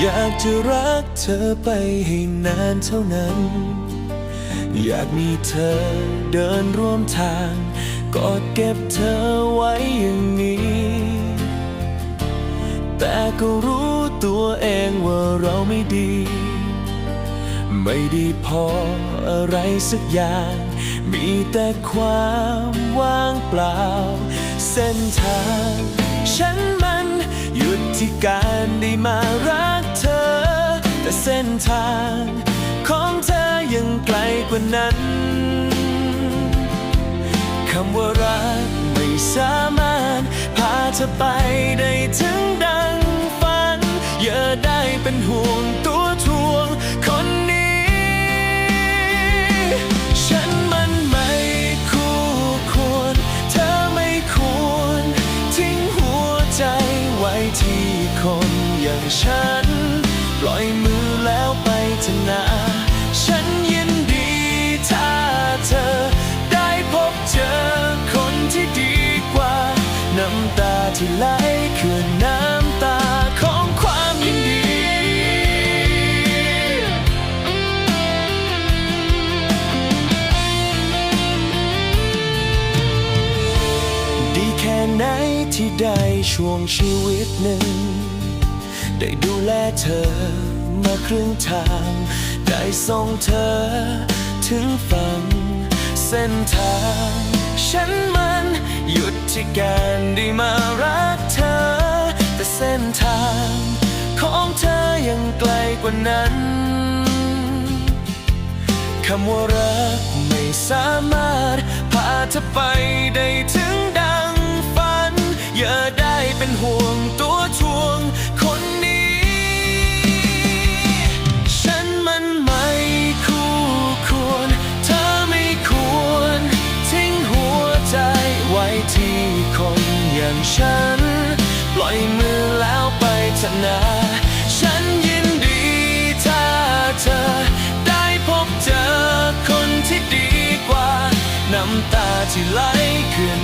อยากจะรักเธอไปให้นานเท่านั้น อยากมีเธอเดินร่วมทาง กอดเก็บเธอไว้อย่างนี้ แต่ก็รู้ตัวเองว่าเราไม่ดี ไม่ดีพออะไรสักอย่าง มีแต่ความว่างเปล่า เส้นทาง ฉันมันหยุดที่การได้มารัก แต่เส้นทางของเธอยังไกลกว่านั้นคำว่ารักไม่สามารถพาเธอไปได้ถึงดังฝัน อย่าได้เป็นห่วงตัวทวงคนนี้ ฉันมันไม่คู่ควร เธอไม่ควร ทิ้งหัวใจไว้ที่คนอย่างฉัน ถนา ฉันยินดีถ้าเธอ ได้พบเจอคนที่ดีกว่า น้ำตาที่ไหลคือน้ำตาของความยินดี ดีแค่ไหนที่ได้ช่วงชีวิตหนึ่ง ได้ดูแลเธอ มาครึ่งทาง ได้ส่งเธอ ถึงฝั่งเส้นทาง ฉันมันหยุดที่การได้มารักเธอ แต่เส้นทาง ของเธอยังไกลกว่านั้นคำว่ารักไม่สามารถพาเธอไปได้ถึงดังฝัน อย่าได้เป็นห่วงตัวทว อย่างฉัน ปล่อยมือแล้วไปเถอะนาฉันยินดีถ้าเธอ ได้พบเจอคนที่ดีกว่า น้ำตาที่ไหลคือน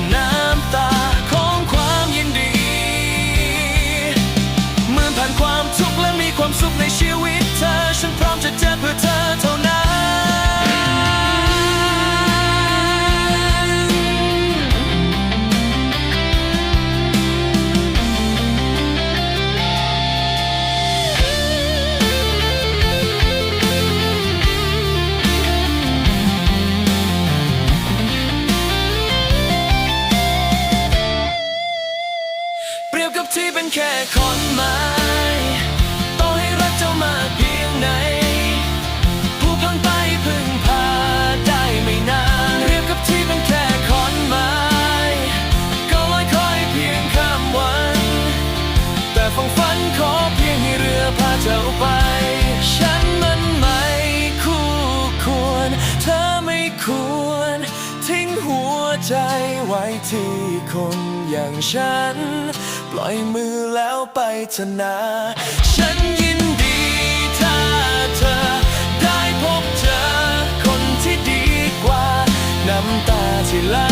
ค่ขอนไม้ต่อให้รักเจ้ามากเพียงไหนผู้พังไปพึ่งพาได้ไม่นานเรียบกับที่เป็นแค่ขอนไม้ก็ลอยคอยเพียงข้ามวัน แต่ฝังฝันขอเพียงให้เรือพาเจ้าไป ฉันมันไม่คู่ควร เธอไม่ควร ทิ้งหัวใจไว้ที่คน อย่างฉัน ปล่อยมือแล้วไปเถอะนะฉันยินดีถ้าเธอ ได้พบเจอคนที่ดีกว่า น้ำตาที่ไหล